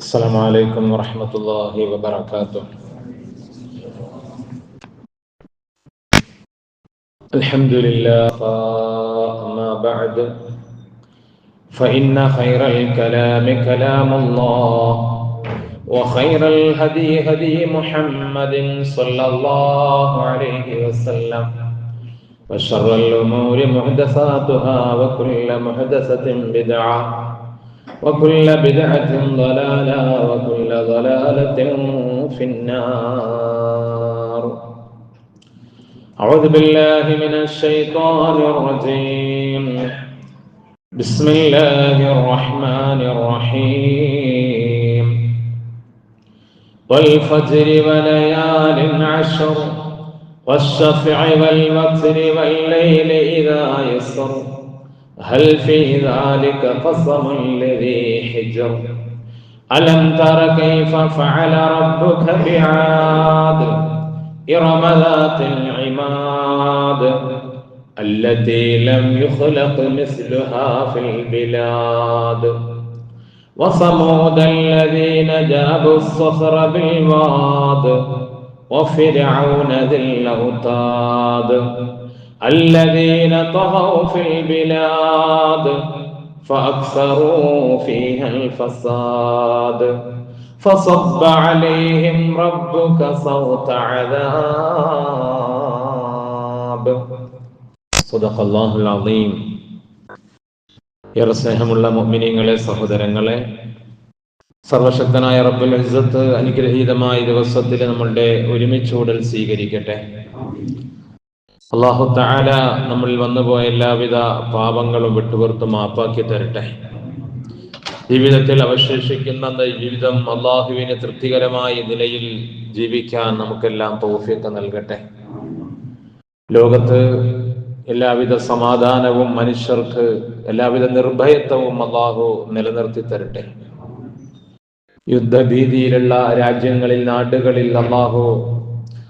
السلام عليكم ورحمة الله وبركاته. الحمد لله ما بعد فإن خير الكلام كلام الله وخير الهدي هدي محمد صلى الله عليه وسلم وشر الأمور محدثاتها وكل محدثة بدعة وكل بدعة ضلالة وكل ضلالة في النار. أعوذ بالله من الشيطان الرجيم. بسم الله الرحمن الرحيم. والفجر وليال عشر والشفع والوتر والليل إذا يسر. هل في ذلك قسم لذي حجر؟ ألم تر كيف فعل ربك بعاد؟ إرم ذات العماد التي لم يخلق مثلها في البلاد. وصمود الذين جابوا الصخر بالواد وفرعون ذي الأوتاد. الذين طغوا في البلاد فأكثروا فيها الفساد فصب عليهم ربك صوت عذاب صدق الله العظيم ഏറെ സ്നേഹമുള്ള മുഅ്മിനീങ്ങളെ സഹോദരങ്ങളെ സർവശക്തനായ റബ്ബുൽ ഇസ്സത്ത് അനുഗ്രഹീതമായ ദിവസത്തിൽ നമ്മളുടെ ഒരുമിച്ചൂടൽ സ്വീകരിക്കട്ടെ അള്ളാഹു താല നമ്മളിൽ വന്നുപോയ എല്ലാവിധ പാപങ്ങളും വിട്ടുപുറത്ത് മാപ്പാക്കി തരട്ടെ. ജീവിതത്തിൽ അവശേഷിക്കുന്ന ജീവിതം അള്ളാഹുവിന് തൃപ്തികരമായ നിലയിൽ ജീവിക്കാൻ നമുക്കെല്ലാം തൗഫീഖ് നൽകട്ടെ. ലോകത്ത് എല്ലാവിധ സമാധാനവും മനുഷ്യർക്ക് എല്ലാവിധ നിർഭയത്വവും അള്ളാഹു നിലനിർത്തി തരട്ടെ. യുദ്ധഭീതിയിലുള്ള രാജ്യങ്ങളിൽ നാടുകളിൽ അള്ളാഹു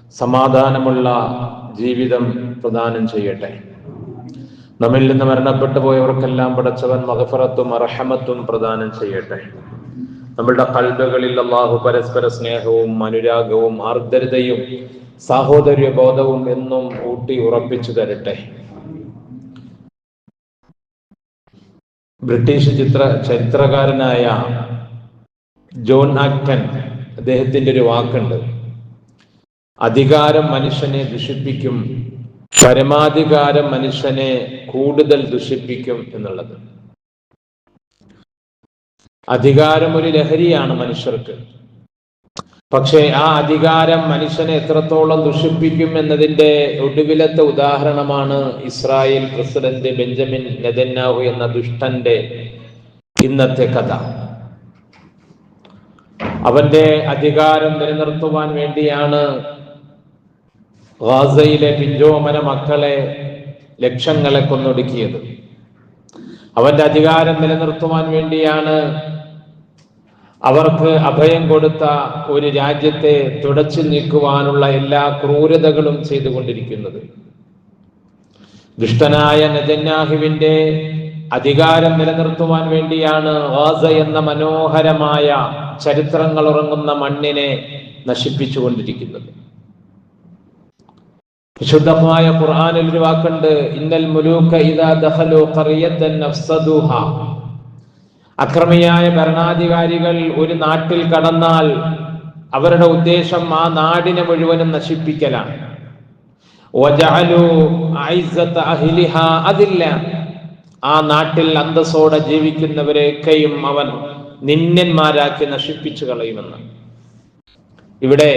സമാധാനമുള്ള ജീവിതം പ്രദാനം ചെയ്യട്ടെ. നമ്മിൽ നിന്ന് മരണപ്പെട്ടു പോയവർക്കെല്ലാം പടച്ചവൻ മഹഫറത്തും അർഹമത്തും പ്രദാനം ചെയ്യട്ടെ. നമ്മളുടെ കൽബുകളിൽ അള്ളാഹു പരസ്പര സ്നേഹവും അനുരാഗവും ആർദ്രതയും സാഹോദര്യ ബോധവും എന്നും ഊട്ടി ഉറപ്പിച്ചു തരട്ടെ. ബ്രിട്ടീഷ് ചിത്ര ചരിത്രകാരനായ ജോൺ ആക്ടൻ അദ്ദേഹത്തിന്റെ ഒരു വാക്കുണ്ട്. അധികാരം മനുഷ്യനെ ദുഷിപ്പിക്കും പരമാധികാരം മനുഷ്യനെ കൂടുതൽ ദുഷിപ്പിക്കും എന്നുള്ളത്. അധികാരം ഒരു ലഹരിയാണ് മനുഷ്യർക്ക്. പക്ഷേ ആ അധികാരം മനുഷ്യനെ എത്രത്തോളം ദുഷിപ്പിക്കും എന്നതിന്റെ ഒടുവിലത്തെ ഉദാഹരണമാണ് ഇസ്രായേൽ പ്രസിഡന്റ് ബെഞ്ചമിൻ നെതന്യാഹു എന്ന ദുഷ്ടന്റെ ഇന്നത്തെ കഥ. അവന്റെ അധികാരം നിലനിർത്തുവാൻ വേണ്ടിയാണ് ഗാസയിലെ പിഞ്ചോമന മക്കളെ ലക്ഷങ്ങളെ കൊന്നൊടുക്കിയത്. അവന്റെ അധികാരം നിലനിർത്തുവാൻ വേണ്ടിയാണ് അവർക്ക് അഭയം കൊടുത്ത ഒരു രാജ്യത്തെ തുടച്ചു നീക്കുവാനുള്ള എല്ലാ ക്രൂരതകളും ചെയ്തുകൊണ്ടിരിക്കുന്നത്. ദുഷ്ടനായ നജന്യാഹുവിന്റെ അധികാരം നിലനിർത്തുവാൻ വേണ്ടിയാണ് ഗാസ എന്ന മനോഹരമായ ചരിത്രങ്ങൾ ഉറങ്ങുന്ന മണ്ണിനെ നശിപ്പിച്ചുകൊണ്ടിരിക്കുന്നത്. വിശുദ്ധമായ ഖുർആനിൽ ഒരു വാക്കുണ്ട്. ഇന്നൽ മുലൂക ഇദാ അക്രമിയായ ഭരണാധികാരികൾ ഒരു നാട്ടിൽ കടന്നാൽ അവരുടെ ഉദ്ദേശം ആ നാടിനെ മുഴുവനും നശിപ്പിക്കലാണ്. അതില്ല. ആ നാട്ടിൽ അന്തസ്സോടെ ജീവിക്കുന്നവരെയൊക്കെയും അവൻ നിന്യന്മാരാക്കി നശിപ്പിച്ചു കളയുമെന്ന്. ഇവിടെ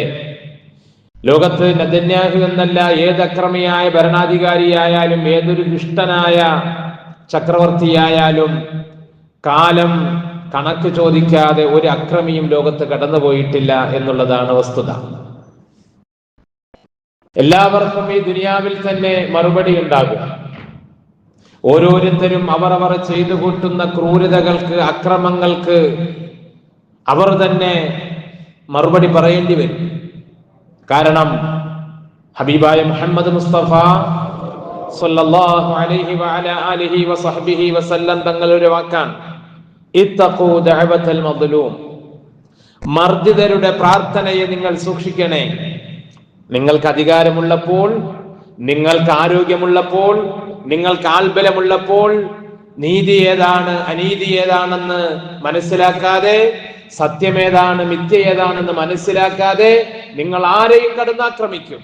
ലോകത്ത് നദന്യാഹു എന്നല്ല ഏത് അക്രമിയായ ഭരണാധികാരിയായാലും ഏതൊരു ദുഷ്ടനായ ചക്രവർത്തിയായാലും കാലം കണക്ക് ചോദിക്കാതെ ഒരു അക്രമിയും ലോകത്ത് കടന്നുപോയിട്ടില്ല എന്നുള്ളതാണ് വസ്തുത. എല്ലാവർക്കും ഈ ദുനിയാവിൽ തന്നെ മറുപടി ഉണ്ടാകും. ഓരോരുത്തരും അവർ അവർ ചെയ്തു കൂട്ടുന്ന ക്രൂരതകൾക്ക് അക്രമങ്ങൾക്ക് അവർ തന്നെ മറുപടി പറയേണ്ടി വരും. കാരണം ഹബീബായ മുഹമ്മദ് മുസ്തഫ സല്ലല്ലാഹു അലൈഹി വഅല ആലിഹി വസഹ്ബിഹി വസല്ലം തങ്ങളുടെ വാക്കാണ്. ഇത്തഖൂ ദഅവത്തൽ മദ്ലൂം. മർദ്ദിതരുടെ പ്രാർത്ഥനയെ നിങ്ങൾ സൂക്ഷിക്കണേ. നിങ്ങൾക്ക് അധികാരമുള്ളപ്പോൾ നിങ്ങൾക്ക് ആരോഗ്യമുള്ളപ്പോൾ നിങ്ങൾക്ക് ആൽബലമുള്ളപ്പോൾ നീതി ഏതാണ് അനീതി ഏതാണെന്ന് മനസ്സിലാക്കാതെ സത്യമേതാണ് മിഥ്യ ഏതാണെന്ന് മനസ്സിലാക്കാതെ നിങ്ങൾ ആരെയും കടന്നാക്രമിക്കും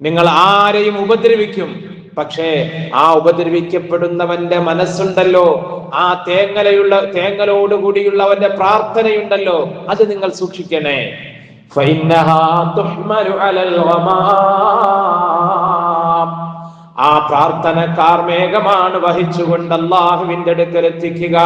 നിങ്ങൾ ആരെയും ഉപദ്രവിക്കും പക്ഷേ ആ ഉപദ്രവിക്കപ്പെടുന്നവന്റെ മനസ്സുണ്ടല്ലോ ആ തേങ്ങലയുള്ള തേങ്ങലോടുകൂടിയുള്ളവന്റെ പ്രാർത്ഥനയുണ്ടല്ലോ അത് നിങ്ങൾ സൂക്ഷിക്കണേ فإنها تحمل على الغمام ആ പ്രാർത്ഥന കാർമേഘമാണ് വഹിച്ചുകൊണ്ട് അള്ളാഹുവിന്റെ അടുക്കൽ എത്തിക്കുക.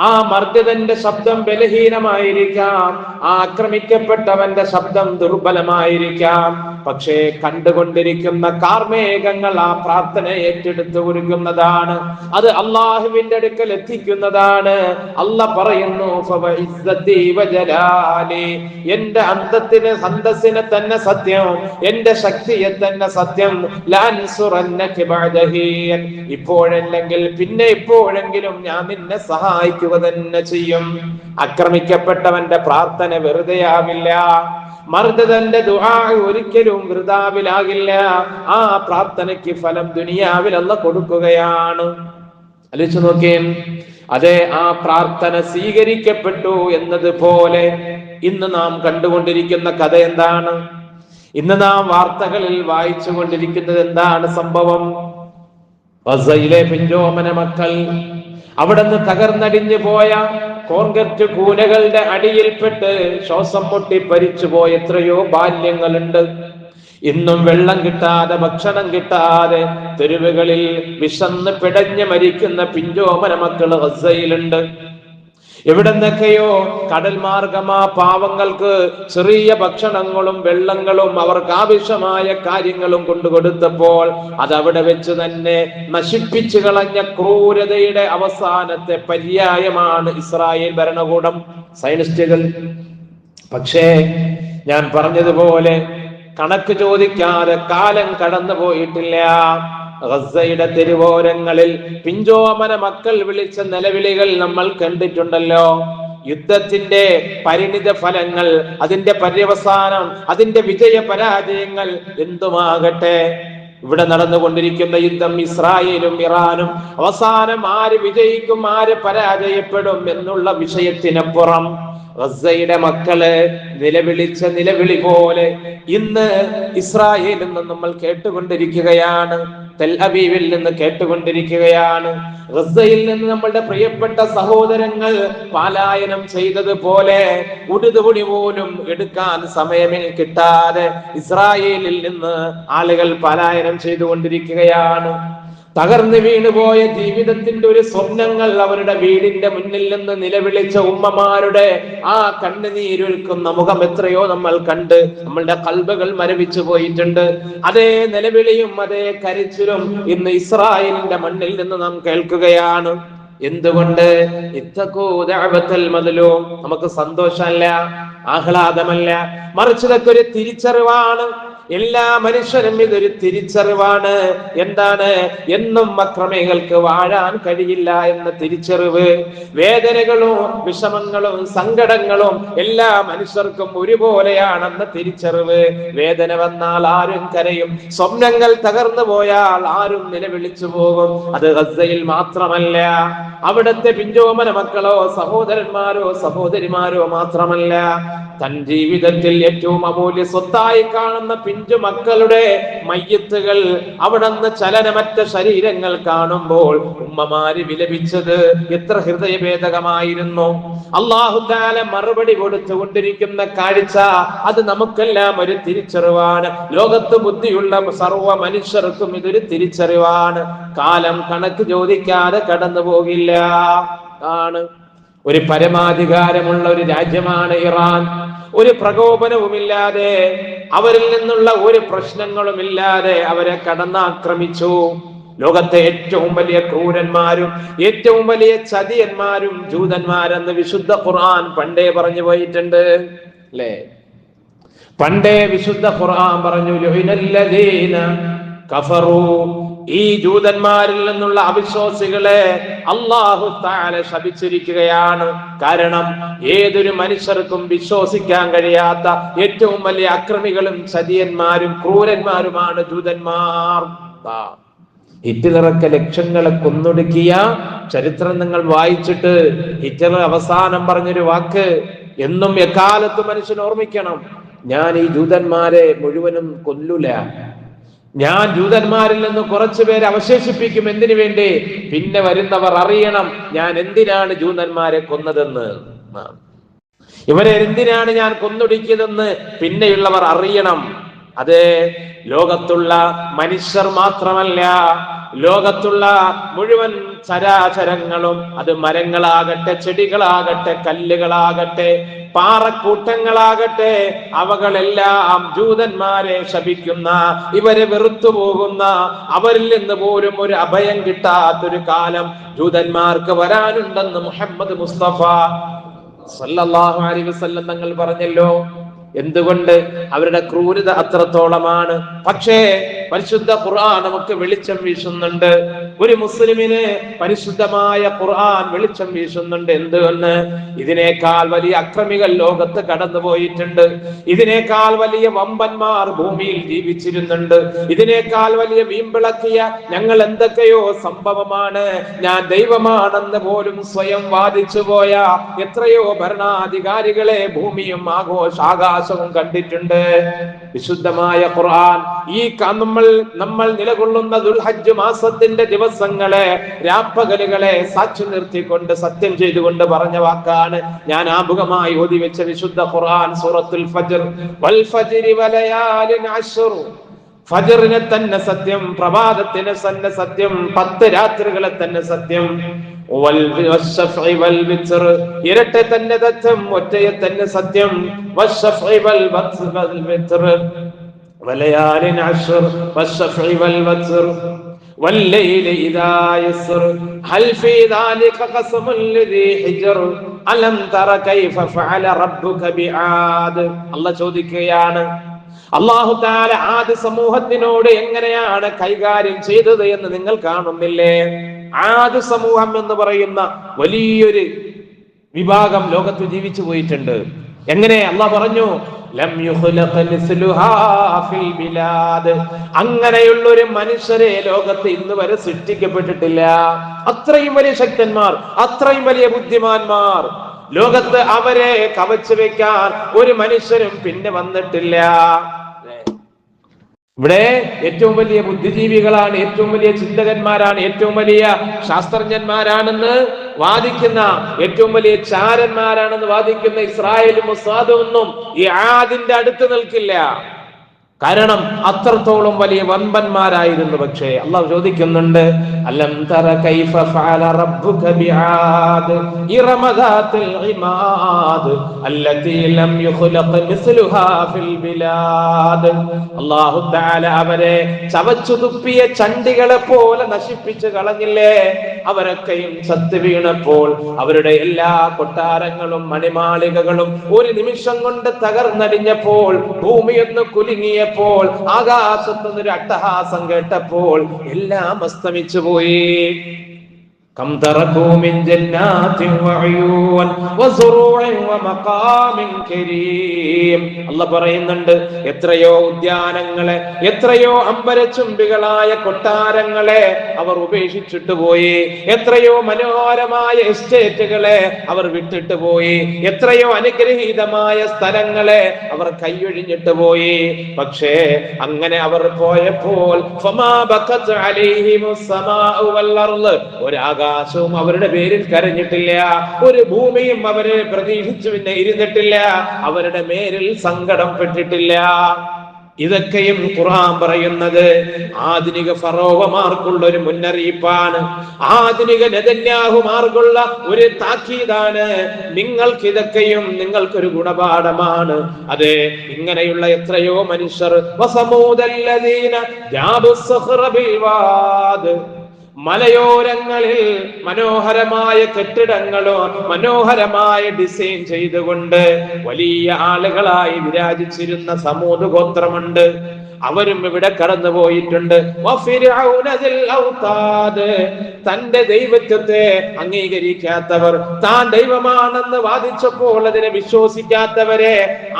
ആ മർദ്ദിതന്റെ ശബ്ദം ബലഹീനമായിരിക്കാം ആ ആക്രമിക്കപ്പെട്ടവന്റെ ശബ്ദം ദുർബലമായിരിക്കാം. പക്ഷേ കണ്ടുകൊണ്ടിരിക്കുന്ന കാർമേഘങ്ങൾ ആ പ്രാർത്ഥന ഏറ്റെടുത്ത് ഒരുക്കുന്നതാണ്. അത് അള്ളാഹുവിന്റെ അടുക്കൽ എത്തിക്കുന്നതാണ്. അല്ല പറയുന്നു. എന്റെ അന്തത്തിന് സന്തസ്സിനെ തന്നെ സത്യം എന്റെ ശക്തിയെ തന്നെ സത്യം. ഇപ്പോഴല്ലെങ്കിൽ പിന്നെ ഇപ്പോഴെങ്കിലും ഞാൻ നിന്നെ സഹായിക്കുക തന്നെ ചെയ്യും. ആക്രമിക്കപ്പെട്ടവന്റെ പ്രാർത്ഥന വെറുതെയാവില്ല. മർദ്ദതന്റെ ദുആ ഒരിക്കലും വൃതാവിലാകില്ല. ആ പ്രാർത്ഥനയ്ക്ക് ഫലം ദുനിയാവിൽ അല്ല കൊടുക്കുകയാണ്. അലിച്ചു നോക്കിയേ അതെ ആ പ്രാർത്ഥന സ്വീകരിക്കപ്പെട്ടു എന്നതുപോലെ ഇന്ന് നാം കണ്ടുകൊണ്ടിരിക്കുന്ന കഥ എന്താണ്? ഇന്ന് നാം വാർത്തകളിൽ വായിച്ചു കൊണ്ടിരിക്കുന്നത് എന്താണ് സംഭവം? ഗസയിലെ പിഞ്ചോമന മക്കൾ അവിടുന്ന് തകർന്നടിഞ്ഞു പോയ കോൺഗ്രറ്റ് കൂനകളുടെ അടിയിൽപ്പെട്ട് ശ്വാസം മുട്ടി പരിച്ചുപോയ എത്രയോ ബാല്യങ്ങളുണ്ട്. ഇന്നും വെള്ളം കിട്ടാതെ ഭക്ഷണം കിട്ടാതെ തെരുവുകളിൽ വിശന്ന് പിടഞ്ഞ് മരിക്കുന്ന പിഞ്ചോമന മക്കൾ ഗസയിലുണ്ട് എവിടെന്നൊക്കെയോ കടൽ മാർഗമാ പാവങ്ങൾക്ക് ചെറിയ ഭക്ഷണങ്ങളും വെള്ളങ്ങളും അവർക്ക് ആവശ്യമായ കാര്യങ്ങളും കൊണ്ടുകൊടുത്തപ്പോൾ അത് അവിടെ വെച്ച് തന്നെ നശിപ്പിച്ചു കളഞ്ഞ ക്രൂരതയുടെ അവസാനത്തെ പര്യായമാണ് ഇസ്രായേൽ ഭരണകൂടം. സൈനിസ്റ്റുകൾ പക്ഷേ ഞാൻ പറഞ്ഞതുപോലെ കണക്ക് ചോദിക്കാതെ കാലം കടന്നു പോയിട്ടില്ല ഗസയുടെ തെരുവോരങ്ങളിൽ പിഞ്ചോമന മക്കൾ വിളിച്ച നിലവിളികൾ നമ്മൾ കണ്ടിട്ടുണ്ടല്ലോ. യുദ്ധത്തിന്റെ പരിണിത ഫലങ്ങൾ അതിന്റെ പര്യവസാനം അതിന്റെ വിജയ പരാജയങ്ങൾ എന്തുമാകട്ടെ? ഇവിടെ നടന്നുകൊണ്ടിരിക്കുന്ന യുദ്ധം ഇസ്രായേലും ഇറാനും അവസാനം ആര് വിജയിക്കും ആര് പരാജയപ്പെടും എന്നുള്ള വിഷയത്തിനപ്പുറം ഗസയുടെ മക്കൾ നിലവിളിച്ച നിലവിളി പോലെ ഇന്ന് ഇസ്രായേലിൽ നിന്ന് നമ്മൾ കേട്ടുകൊണ്ടിരിക്കുകയാണ്. തെൽ അബീവിൽ നിന്ന് കേട്ടുകൊണ്ടിരിക്കുകയാണ്. ഗസയിൽ നിന്ന് നമ്മളുടെ പ്രിയപ്പെട്ട സഹോദരങ്ങൾ പാലായനം ചെയ്തതുപോലെ ഉടുതുപൊടി പോലും എടുക്കാൻ സമയമേ കിട്ടാതെ ഇസ്രായേലിൽ നിന്ന് ആളുകൾ പാലായനം ചെയ്തുകൊണ്ടിരിക്കുകയാണ്. തകർന്നു വീണുപോയ ജീവിതത്തിന്റെ ഒരു സ്വപ്നങ്ങൾ അവരുടെ വീടിന്റെ മുന്നിൽ നിന്ന് നിലവിളിച്ച ഉമ്മമാരുടെ ആ കണ്ണുനീരൊഴുക്കുന്ന മുഖം എത്രയോ നമ്മൾ കണ്ട് നമ്മളുടെ കൽബകൾ മരവിച്ചു പോയിട്ടുണ്ട്. അതേ നിലവിളിയും അതേ കരച്ചിലും ഇന്ന് ഇസ്രായേലിന്റെ മണ്ണിൽ നിന്ന് നാം കേൾക്കുകയാണ്. എന്തുകൊണ്ട്? മതിലോ നമുക്ക് സന്തോഷമല്ല ആഹ്ലാദമല്ല. മറിച്ച് ഇതൊക്കെ ഒരു തിരിച്ചറിവാണ്. എല്ലാ മനുഷ്യരും ഇതൊരു തിരിച്ചറിവാണ്. എന്താണ്? എന്നും അക്രമികൾക്ക് വാഴാൻ കഴിയില്ല എന്ന തിരിച്ചറിവ്. വേദനകളും വിഷമങ്ങളും സങ്കടങ്ങളും എല്ലാ മനുഷ്യർക്കും ഒരുപോലെയാണെന്ന തിരിച്ചറിവ്. വേദന വന്നാൽ ആരും കരയും. സ്വപ്നങ്ങൾ തകർന്നു പോയാൽ ആരും നിലവിളിച്ചു പോകും. അത് ഗസയിൽ മാത്രമല്ല. അവിടുത്തെ പിഞ്ചോമന മക്കളോ സഹോദരന്മാരോ സഹോദരിമാരോ മാത്രമല്ല തൻ ജീവിതത്തിൽ ഏറ്റവും അമൂല്യ സ്വത്തായി കാണുന്ന പിഞ്ചു മക്കളുടെ മയ്യത്തുകൾ അവിടുന്ന് ചലനമറ്റ ശരീരങ്ങൾ കാണുമ്പോൾ ഉമ്മമാര് വിലപിച്ചത് എത്ര ഹൃദയഭേദകമായിരുന്നു. അള്ളാഹുദാല മറുപടി കൊടുത്തുകൊണ്ടിരിക്കുന്ന കാഴ്ച അത് നമുക്കെല്ലാം ഒരു തിരിച്ചറിവാണ്. ലോകത്ത് ബുദ്ധിയുള്ള സർവ മനുഷ്യർക്കും ഇതൊരു തിരിച്ചറിവാണ്. കാലം കണക്ക് ചോദിക്കാതെ കടന്നു പോകില്ല ആണ്. ഒരു പരമാധികാരമുള്ള ഒരു രാജ്യമാണ് ഇറാൻ. ഒരു പ്രകോപനവുമില്ലാതെ അവരിൽ നിന്നുള്ള ഒരു പ്രശ്നങ്ങളുമില്ലാതെ അവരെ കടന്നാക്രമിച്ചു. ലോകത്തെ ഏറ്റവും വലിയ ക്രൂരന്മാരും ഏറ്റവും വലിയ ചതിയന്മാരും ജൂതന്മാരെന്ന് വിശുദ്ധ ഖുർആൻ പണ്ടേ പറഞ്ഞു പോയിട്ടുണ്ട്. അല്ലേ? പണ്ടേ വിശുദ്ധ ഖുർആൻ പറഞ്ഞു കഫറു ഈ ജൂതന്മാരിൽ നിന്നുള്ള അവിശ്വാസികളെ അള്ളാഹു താല ശപിച്ചിരിക്കുകയാണ്. കാരണം ഏതൊരു മനുഷ്യർക്കും വിശ്വസിക്കാൻ കഴിയാത്ത ഏറ്റവും വലിയ അക്രമികളും ചതിയന്മാരും ക്രൂരന്മാരുമാണ് ജൂതന്മാർ. ഹിറ്റ്ലറൊക്കെ ലക്ഷങ്ങളെ കൊന്നൊടുക്കിയ ചരിത്രം നിങ്ങൾ വായിച്ചിട്ട് ഹിറ്റ്ലർ അവസാനം പറഞ്ഞൊരു വാക്ക് എന്നും എക്കാലത്തും മനുഷ്യൻ ഓർമ്മിക്കണം. ഞാൻ ഈ ജൂതന്മാരെ മുഴുവനും കൊല്ലൂല. ഞാൻ ജൂതന്മാരിൽ നിന്ന് കുറച്ചു പേരെ അവശേഷിപ്പിക്കും എന്തിനു വേണ്ടി? പിന്നെ വരുന്നവർ അറിയണം ഞാൻ എന്തിനാണ് ജൂതന്മാരെ കൊന്നതെന്ന്? ഇവരെ എന്തിനാണ് ഞാൻ കൊന്നൊടുക്കിയതെന്ന് പിന്നെയുള്ളവർ അറിയണം. അത് ലോകത്തുള്ള മനുഷ്യർ മാത്രമല്ല ലോകത്തുള്ള മുഴുവൻ ചരാചരങ്ങളും അത് മരങ്ങളാകട്ടെ ചെടികളാകട്ടെ കല്ലുകളാകട്ടെ പാറക്കൂട്ടങ്ങളാകട്ടെ അവകളെല്ലാം ജൂതന്മാരെ ശപിക്കുന്ന ഇവരെ വെറുത്തു പോകുന്ന അവരിൽ നിന്ന് പോലും ഒരു അഭയം കിട്ടാത്തൊരു കാലം ജൂതന്മാർക്ക് വരാനുണ്ടെന്ന് മുഹമ്മദ് മുസ്തഫ സല്ലല്ലാഹു അലൈഹി വസല്ലം തങ്ങൾ പറഞ്ഞല്ലോ. എന്തുകൊണ്ട്? അവരുടെ ക്രൂരത അത്രത്തോളമാണ്. പക്ഷേ പരിശുദ്ധ ഖുർആൻ നമുക്ക് വെളിച്ചം വീശുന്നുണ്ട്. ഒരു മുസ്ലിമിന് പരിശുദ്ധമായ ഖുർആൻ വെളിച്ചം വീശുന്നുണ്ട്. എന്തുകൊണ്ട്? ഇതിനേക്കാൾ വലിയ അക്രമികൾ ലോകത്ത് കടന്നുപോയിട്ടുണ്ട്. ഇതിനേക്കാൾ വലിയ വമ്പന്മാർ ഭൂമിയിൽ ജീവിച്ചിരുന്നുണ്ട്. ഇതിനേക്കാൾ വലിയ വീമ്പിളക്കിയ ഞങ്ങൾ എന്തൊക്കെയോ സംഭവമാണ്. ഞാൻ ദൈവമാണെന്ന് പോലും സ്വയം വാദിച്ചു പോയ എത്രയോ ഭരണാധികാരികളെ ഭൂമിയും ആഘോഷ ആകാശവും കണ്ടിട്ടുണ്ട്. വിശുദ്ധമായ ഖുർആൻ ഈ നമ്മൾ നിലകൊള്ളുന്ന ദുൽഹജ്ജ് മാസത്തിന്റെ ദിവസങ്ങളെ രാപ്പകലുകളെ സാക്ഷി നിർത്തിക്കൊണ്ട് സത്യം ചെയ്തുകൊണ്ട് പറഞ്ഞ വാക്കാണ് ഞാൻ ആമുഖമായി ഓതി വെച്ച വിശുദ്ധ ഖുർആൻ സൂറത്തുൽ ഫജ്ർ. വൽ ഫജ്രി വലയാലിൻ അശ്ർ. ഫജ്റിനെ തന്നെ സത്യം പ്രഭാതത്തിന് തന്നെ സത്യം പത്ത് രാത്രികളെ തന്നെ സത്യം. ഇരട്ടെ തന്നെ സത്യം ഒറ്റയെ തന്നെ സത്യം. വശഫഇ വൽ വത്ർ വൽ വിത്ർ വലയാലിൻ അശ്ർ വശഫഇ വൽ വത്ർ والليل إذا يسر هل في ذلك قسم لذي حجر ألم تر كيف فعل ربك بعاد الله ചോദിക്കുകയാണ് അള്ളാഹു താല ആദ്യ സമൂഹത്തിനോട് എങ്ങനെയാണ് കൈകാര്യം ചെയ്തത് എന്ന് നിങ്ങൾ കാണുന്നില്ലേ ആദ്യ സമൂഹം എന്ന് പറയുന്ന വലിയൊരു വിഭാഗം ലോകത്ത് ജീവിച്ചു പോയിട്ടുണ്ട് എങ്ങനെ അള്ളാഹ് പറഞ്ഞു അങ്ങനെയുള്ള ഒരു മനുഷ്യരെ ലോകത്ത് ഇന്ന് വരെ സൃഷ്ടിക്കപ്പെട്ടിട്ടില്ല. അത്രയും വലിയ ശക്തന്മാർ അത്രയും വലിയ ബുദ്ധിമാന്മാർ. ലോകത്ത് അവരെ കവച്ചു വെക്കാൻ ഒരു മനുഷ്യരും പിന്നെ വന്നിട്ടില്ല. ഇവിടെ ഏറ്റവും വലിയ ബുദ്ധിജീവികളാണ് ഏറ്റവും വലിയ ചിന്തകന്മാരാണ് ഏറ്റവും വലിയ ശാസ്ത്രജ്ഞന്മാരാണെന്ന് വാദിക്കുന്ന ഏറ്റവും വലിയ ചാരന്മാരാണെന്ന് വാദിക്കുന്ന ഇസ്രായേലും ഒന്നും ഈ ആദിന്റെ അടുത്ത് നിൽക്കില്ല. കാരണം അത്രത്തോളം വലിയ വൻപന്മാരായിരുന്നു പക്ഷേ അള്ളാഹ് ചോദിക്കുന്നുണ്ട് അലം തറ കൈഫ ഫഅല റബ്ബുക ബിആദ്? ഇറമദാത്തിൽ ഇമാദ് അല്ലതി ലം യുഖ്ലഖ മിസ്ലുഹാ ഫിൽ ബിലാദ്. അല്ലാഹു തആല അവരെ ചവച്ചു തുപ്പിയ ചണ്ടികളെ പോലെ നശിപ്പിച്ചു കളഞ്ഞില്ലേ? അവരൊക്കെയും ചത്തു വീണപ്പോൾ അവരുടെ എല്ലാ കൊട്ടാരങ്ങളും മണിമാളികകളും ഒരു നിമിഷം കൊണ്ട് തകർന്നടിഞ്ഞപ്പോൾ ഭൂമിയൊന്ന് കുലുങ്ങിയപ്പോൾ ആകാശത്തുനിന്നൊരു അട്ടഹാസം കേട്ടപ്പോൾ എല്ലാം അസ്തമിച്ചു പോയി كم تركوا من جنات وعيون وزروع ومقام كريم അല്ല പറയുന്നുണ്ട് എത്രയോ ഉദ്യാനങ്ങളെ എത്രയോ അമ്പരച്ചുംബികളായ കൊട്ടാരങ്ങളെ അവർ ഉപേക്ഷിച്ചിട്ട് പോയി എത്രയോ മനോഹരമായ എസ്റ്റേറ്റുകളെ അവർ വിട്ടിട്ട് പോയി എത്രയോ അനുഗ്രഹീതമായ സ്ഥലങ്ങളെ അവർ കൈയൊഴിഞ്ഞിട്ട് പോയി പക്ഷേ അങ്ങനെ അവർ പോയപ്പോൾ ഫമാ ഒരാകാശവും അവരുടെ പേരിൽ കരഞ്ഞിട്ടില്ല. ഒരു ഭൂമിയും അവരെ പ്രതീക്ഷിച്ചു പിന്നെ ഇരുന്നിട്ടില്ല. അവരുടെ മേരിൽ സങ്കടം പെട്ടിട്ടില്ല. ഇതൊക്കെയും ഖുർആൻ പറയുന്നത് ആധുനിക ഫറോവമാർക്കുള്ള ഒരു മുന്നറിയിപ്പാണ്. ആധുനിക നെതന്യാഹുമാർക്കുള്ള ഒരു താക്കീതാണ്. നിങ്ങൾക്ക് ഇതൊക്കെയും നിങ്ങൾക്കൊരു ഗുണപാഠമാണ്. അതെ ഇങ്ങനെയുള്ള എത്രയോ മനുഷ്യർ മലയോരങ്ങളിൽ മനോഹരമായ കെട്ടിടങ്ങളോ മനോഹരമായ ഡിസൈൻ ചെയ്തുകൊണ്ട് വലിയ ആളുകളായി വിരാജിച്ചിരുന്ന സമൂഹ ഗോത്രമുണ്ട് അവരും ഇവിടെ കടന്നു പോയിട്ടുണ്ട്. തന്റെ ദൈവത്വത്തെ അംഗീകരിക്കാത്തവർ താൻ ദൈവമാണെന്ന് വാദിച്ചപ്പോൾ അതിനെ വിശ്വസിക്കാത്തവരെ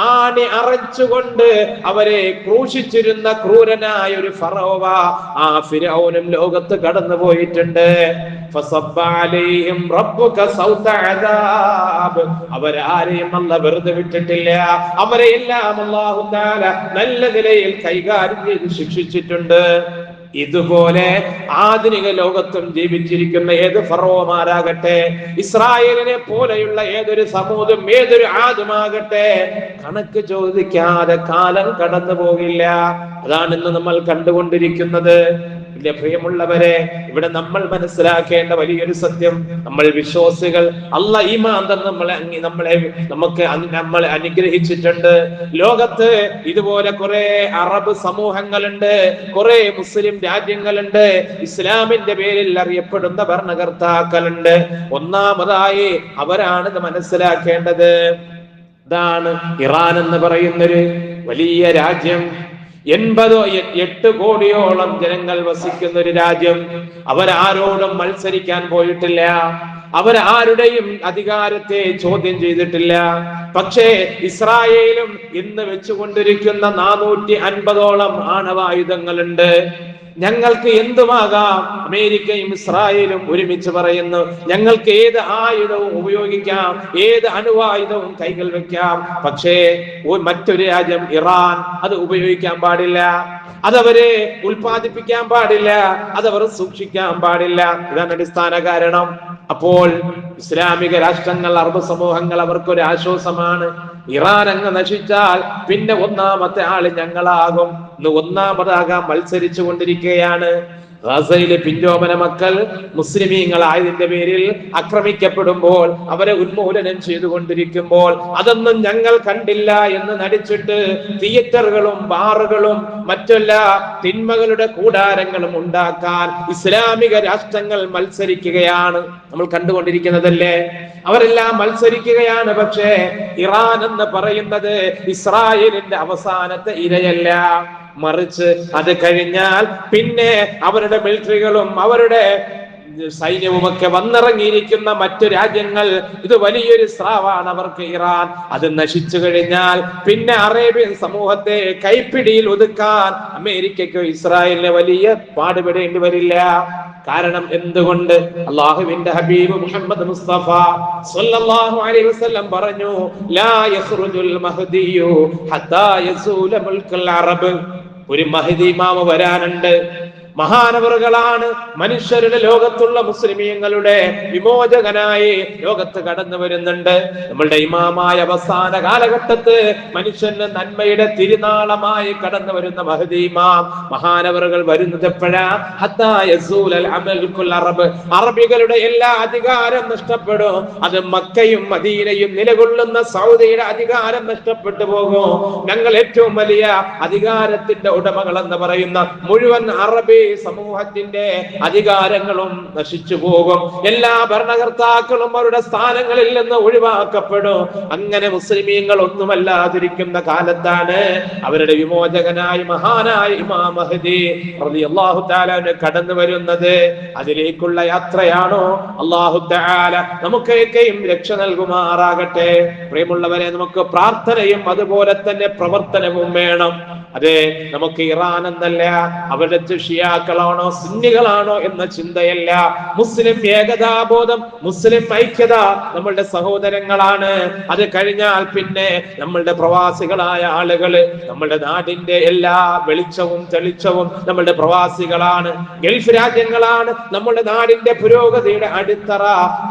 ആണി അറച്ചുകൊണ്ട് അവരെ ക്രൂശിച്ചിരുന്ന ക്രൂരനായ ഒരു ഫറോവ ആ ഫിരൗനും ലോകത്ത് കടന്നു പോയിട്ടുണ്ട്. അവരാരെയും അല്ല വെറുതെ വിട്ടിട്ടില്ല അവരെയെല്ലാം അള്ളാഹു നല്ല നിലയിൽ കൈകാര്യം ശിക്ഷിച്ചിട്ടുണ്ട്. ഇതുപോലെ ആധുനിക ലോകത്തും ജീവിച്ചിരിക്കുന്ന ഏത് ഫറോമാരാകട്ടെ ഇസ്രായേലിനെ പോലെയുള്ള ഏതൊരു സമൂഹം ഏതൊരു ആദുമാകട്ടെ കണക്ക് ചോദിക്കാതെ കാലം കടന്നു പോകില്ല അതാണ് ഇന്ന് നമ്മൾ കണ്ടുകൊണ്ടിരിക്കുന്നത്. എന്റെ പ്രിയമുള്ളവരെ ഇവിടെ നമ്മൾ മനസ്സിലാക്കേണ്ട വലിയൊരു സത്യം നമ്മൾ വിശ്വാസികൾ അല്ല ഈ മാന്തം നമ്മളെ നമ്മളെ നമുക്ക് നമ്മളെ അനുഗ്രഹിച്ചിട്ടുണ്ട്. ലോകത്ത് ഇതുപോലെ കുറെ അറബ് സമൂഹങ്ങളുണ്ട് കുറെ മുസ്ലിം രാജ്യങ്ങളുണ്ട് ഇസ്ലാമിന്റെ പേരിൽ അറിയപ്പെടുന്ന ഭരണകർത്താക്കളുണ്ട്. ഒന്നാമതായി അവരാണിത് മനസ്സിലാക്കേണ്ടത്. ഇതാണ് ഇറാൻ എന്ന് പറയുന്നൊരു വലിയ രാജ്യം. എൺപതോ എട്ട് കോടിയോളം ജനങ്ങൾ വസിക്കുന്ന ഒരു രാജ്യം. അവരാരോടും മത്സരിക്കാൻ പോയിട്ടില്ല. അവരാരുടെയും അധികാരത്തെ ചോദ്യം ചെയ്തിട്ടില്ല. പക്ഷേ ഇസ്രായേലും ഇന്ന് വെച്ചുകൊണ്ടിരിക്കുന്ന നാനൂറ്റി അൻപതോളം ആണവായുധങ്ങളുണ്ട്. ഞങ്ങൾക്ക് എന്തുമാകാം? അമേരിക്കയും ഇസ്രായേലും ഒരുമിച്ച് പറയുന്നു ഞങ്ങൾക്ക് ഏത് ആയുധവും ഉപയോഗിക്കാം ഏത് അണുവായുധവും കൈകൾ വെക്കാം. പക്ഷേ മറ്റൊരു രാജ്യം ഇറാൻ അത് ഉപയോഗിക്കാൻ പാടില്ല. അതവരെ ഉൽപ്പാദിപ്പിക്കാൻ പാടില്ല. അതവർ സൂക്ഷിക്കാൻ പാടില്ല. ഇതാണ് അടിസ്ഥാന കാരണം. അപ്പോൾ ഇസ്ലാമിക രാഷ്ട്രങ്ങൾ അറബ് സമൂഹങ്ങൾ അവർക്കൊരു ആശ്വാസമാണ്. ഇറാൻ അങ്ങ് നശിച്ചാൽ പിന്നെ ഒന്നാമത്തെ ആൾ ഞങ്ങളാകും. ഇന്ന് ഒന്നാമതാകാൻ മത്സരിച്ചു കൊണ്ടിരിക്കുകയാണ് ഗസയിലെ പിഞ്ചോമന മക്കൾ മുസ്ലിമീങ്ങളായതിന്റെ പേരിൽ ആക്രമിക്കപ്പെടുമ്പോൾ അവരെ ഉന്മൂലനം ചെയ്തുകൊണ്ടിരിക്കുമ്പോൾ അതൊന്നും ഞങ്ങൾ കണ്ടില്ല എന്ന് നടിച്ചിട്ട് തിയേറ്ററുകളും ബാറുകളും മറ്റെല്ലാ തിന്മകളുടെ കൂടാരങ്ങളും ഉണ്ടാക്കാൻ ഇസ്ലാമിക രാഷ്ട്രങ്ങൾ മത്സരിക്കുകയാണ്. നമ്മൾ കണ്ടുകൊണ്ടിരിക്കുന്നതല്ലേ? അവരെല്ലാം മത്സരിക്കുകയാണ്. പക്ഷേ ഇറാൻ എന്ന് പറയുന്നത് ഇസ്രായേലിന്റെ അവസാനത്തെ ഇരയല്ല. മറിച്ച് അത് കഴിഞ്ഞാൽ പിന്നെ അവരുടെ മിലിറ്ററികളും അവരുടെ സൈന്യവുമൊക്കെ വന്നിറങ്ങിയിരിക്കുന്ന മറ്റു രാജ്യങ്ങൾ ഇത് വലിയൊരു സ്രാവാണ് അവർക്ക് ഇറാൻ. അത് നശിച്ചു കഴിഞ്ഞാൽ പിന്നെ അറേബ്യൻ സമൂഹത്തെ കൈപ്പിടിയിൽ ഒതുക്കാൻ അമേരിക്കയ്ക്കോ ഇസ്രായേലിന് വലിയ പാടുപെടേണ്ടി വരില്ല. കാരണം എന്തുകൊണ്ട്? അള്ളാഹുവിന്റെ ഹബീബ് മുഹമ്മദ് മുസ്തഫ സല്ലല്ലാഹു അലൈഹി വസല്ലം പറഞ്ഞു ലാ യഖ്റുജുൽ മഹ്ദിയു ഹത്താ യസൂല മുൽക്കുൽ അറബ്. ഒരു മഹദി ഇമാമ വരാനുണ്ട്. മഹാനവറുകളാണ് മനുഷ്യരുടെ ലോകത്തുള്ള മുസ്ലിമീങ്ങളുടെ വിമോചകനായി ലോകത്ത് കടന്നു വരുന്നുണ്ട്. നമ്മളുടെ ഇമാമായ അവസാന കാലഘട്ടത്ത് മനുഷ്യന് നന്മയുടെ തിരുനാളമായി കടന്നു വരുന്ന മഹദി ഇമാം മഹാനവറുകൾ വരുന്നത് എപ്പോഴാ? അറബ്. അറബികളുടെ എല്ലാ അധികാരം നഷ്ടപ്പെടും. അത് മക്കയും മദീനയും നിലകൊള്ളുന്ന സൗദിയുടെ അധികാരം നഷ്ടപ്പെട്ടു പോകും. ഞങ്ങൾ ഏറ്റവും വലിയ അധികാരത്തിന്റെ ഉടമകൾ എന്ന് പറയുന്ന മുഴുവൻ അറബി സമൂഹത്തിന്റെ അധികാരങ്ങളും നശിച്ചു പോകും. എല്ലാ ഭരണകർത്താക്കളും അവരുടെ സ്ഥാനങ്ങളിൽ നിന്ന് ഒഴിവാക്കപ്പെടും. അങ്ങനെ മുസ്ലിമീങ്ങൾ ഒന്നുമല്ലാതിരിക്കുന്ന കാലത്താണ് അവരുടെ വിമോചകനായി മഹാനായ ഇമാം മഹദി അള്ളാഹു താലാന് കടന്നു വരുന്നത്. അതിലേക്കുള്ള യാത്രയാണോ? അള്ളാഹു താല നമുക്കൊക്കെയും രക്ഷ നൽകുമാറാകട്ടെ. പ്രിയമുള്ളവരെ നമുക്ക് പ്രാർത്ഥനയും അതുപോലെ തന്നെ പ്രവർത്തനവും വേണം. അതെ നമുക്ക് ഇറാൻ എന്നല്ല അവരുടെ ഷിയാക്കളാണോ സുന്നികളാണോ എന്ന ചിന്തയല്ല. മുസ്ലിം ഏകതാബോധം മുസ്ലിം ഐക്യത നമ്മളുടെ സഹോദരങ്ങളാണ്. അത് കഴിഞ്ഞാൽ പിന്നെ നമ്മളുടെ പ്രവാസികളായ ആളുകൾ നമ്മളുടെ നാടിന്റെ എല്ലാ വെളിച്ചവും തെളിച്ചവും നമ്മളുടെ പ്രവാസികളാണ്. ഗൾഫ് രാജ്യങ്ങളാണ് നമ്മുടെ നാടിന്റെ പുരോഗതിയുടെ അടിത്തറ.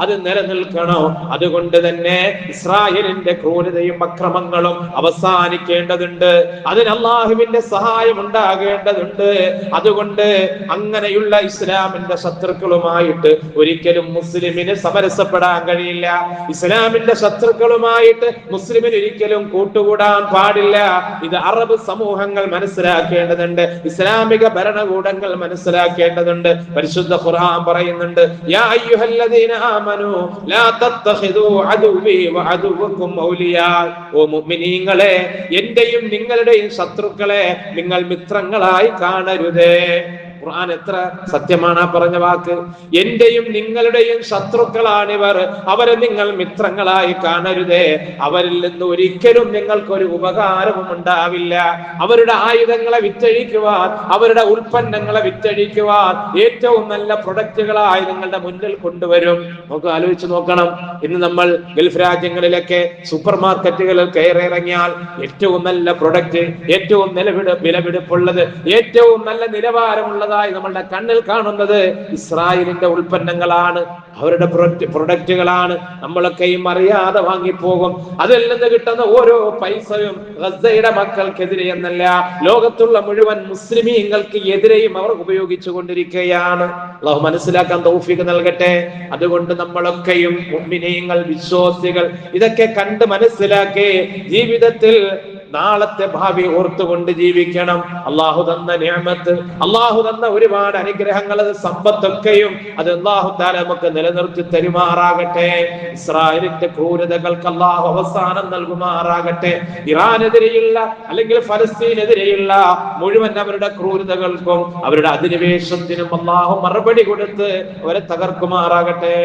അത് നിലനിൽക്കണോ? അതുകൊണ്ട് തന്നെ ഇസ്രായേലിന്റെ ക്രൂരതയും അക്രമങ്ങളും അവസാനിക്കേണ്ടതുണ്ട്. അതിന് അള്ളാഹുവിന്റെ സഹായം ഉണ്ടാകേണ്ടതുണ്ട്. അതുകൊണ്ട് അങ്ങനെയുള്ള ഇസ്ലാമിന്റെ ശത്രുക്കളുമായിട്ട് ഒരിക്കലും മുസ്ലിമിന് സമരസപ്പെടാൻ കഴിയില്ല. ഇസ്ലാമിന്റെ ശത്രുക്കളുമായിട്ട് മുസ്ലിമിന് ഒരിക്കലും കൂട്ടുകൂടാൻ പാടില്ല. ഇത് അറബ് സമൂഹങ്ങൾ മനസ്സിലാക്കേണ്ടതുണ്ട്. ഇസ്ലാമിക ഭരണകൂടങ്ങൾ മനസ്സിലാക്കേണ്ടതുണ്ട്. പരിശുദ്ധ ഖുർആൻ പറയുന്നുണ്ട് യാ അയ്യുഹല്ലദീന ആമനു ലാ തത്തഖിദു അദുവി വഅദുവകും ഔലിയാ. ഓ മുഅ്മിനീങ്ങളെ എന്റെയും നിങ്ങളുടെയും ശത്രുക്കളെ നിങ്ങൾ മിത്രങ്ങളായി കാണരുതേ. ഖുർആൻ എത്ര സത്യമാണ് ആ പറഞ്ഞ വാക്ക്? എന്റെയും നിങ്ങളുടെയും ശത്രുക്കളാണിവർ. അവരെ നിങ്ങൾ മിത്രങ്ങളായി കാണരുതേ. അവരിൽ നിന്ന് ഒരിക്കലും നിങ്ങൾക്കൊരു ഉപകാരവും ഉണ്ടാവില്ല. അവരുടെ ആയുധങ്ങളെ വിറ്റഴിക്കുവാൻ അവരുടെ ഉൽപ്പന്നങ്ങളെ വിറ്റഴിക്കുവാൻ ഏറ്റവും നല്ല പ്രൊഡക്റ്റുകളായി നിങ്ങളുടെ മുന്നിൽ കൊണ്ടുവരും. നമുക്ക് ആലോചിച്ച് നോക്കണം. ഇന്ന് നമ്മൾ ഗൾഫ് രാജ്യങ്ങളിലൊക്കെ സൂപ്പർ മാർക്കറ്റുകളിൽ കയറിയിറങ്ങിയാൽ ഏറ്റവും നല്ല പ്രൊഡക്റ്റ് ഏറ്റവും നിലവിട വിലപിടിപ്പുള്ളത് ഏറ്റവും നല്ല നിലവാരമുള്ളതായി നമ്മളുടെ കണ്ണിൽ കാണുന്നത് ഇസ്രായേലിന്റെ ഉൽപ്പന്നങ്ങളാണ്. അവരുടെ പ്രൊഡക്റ്റ് പ്രൊഡക്റ്റുകളാണ് നമ്മളൊക്കെയും അറിയാതെ വാങ്ങിപ്പോകും. അതിൽ നിന്ന് കിട്ടുന്ന ഓരോ പൈസയും ഗസയുടെ മക്കൾക്കെതിരെ എന്നല്ല ലോകത്തുള്ള മുഴുവൻ മുസ്ലിമീങ്ങൾക്ക് എതിരെയും അവർ ഉപയോഗിച്ചു കൊണ്ടിരിക്കുകയാണ്. അള്ളാഹു മനസ്സിലാക്കാൻ തൗഫീഖ് നൽകട്ടെ. അതുകൊണ്ട് നമ്മളൊക്കെയും മുഅ്മിനീങ്ങൾ വിശ്വാസികൾ ഇതൊക്കെ കണ്ട് മനസ്സിലാക്കി ജീവിതത്തിൽ നാളത്തെ ഭാവി ഓർത്തുകൊണ്ട് ജീവിക്കണം. അള്ളാഹു തന്ന നിയമത്ത് അള്ളാഹു തന്ന ഒരുപാട് അനുഗ്രഹങ്ങൾ അത് സമ്പത്തൊക്കെയും അത് അള്ളാഹു താല നമുക്ക് നിലനിർത്തി തരുമാറാകട്ടെ. ഇസ്രായേലിന്റെ ക്രൂരതകൾക്ക് അള്ളാഹു അവസാനം നൽകുമാറാകട്ടെ. ഇറാനെതിരെയുള്ള അല്ലെങ്കിൽ ഫലസ്തീനെതിരെയുള്ള മുഴുവൻ അവരുടെ ക്രൂരതകൾക്കും അവരുടെ അധിനിവേശത്തിനും അള്ളാഹു മറുപടി കൊടുത്ത് അവരെ തകർക്കുമാറാകട്ടെ.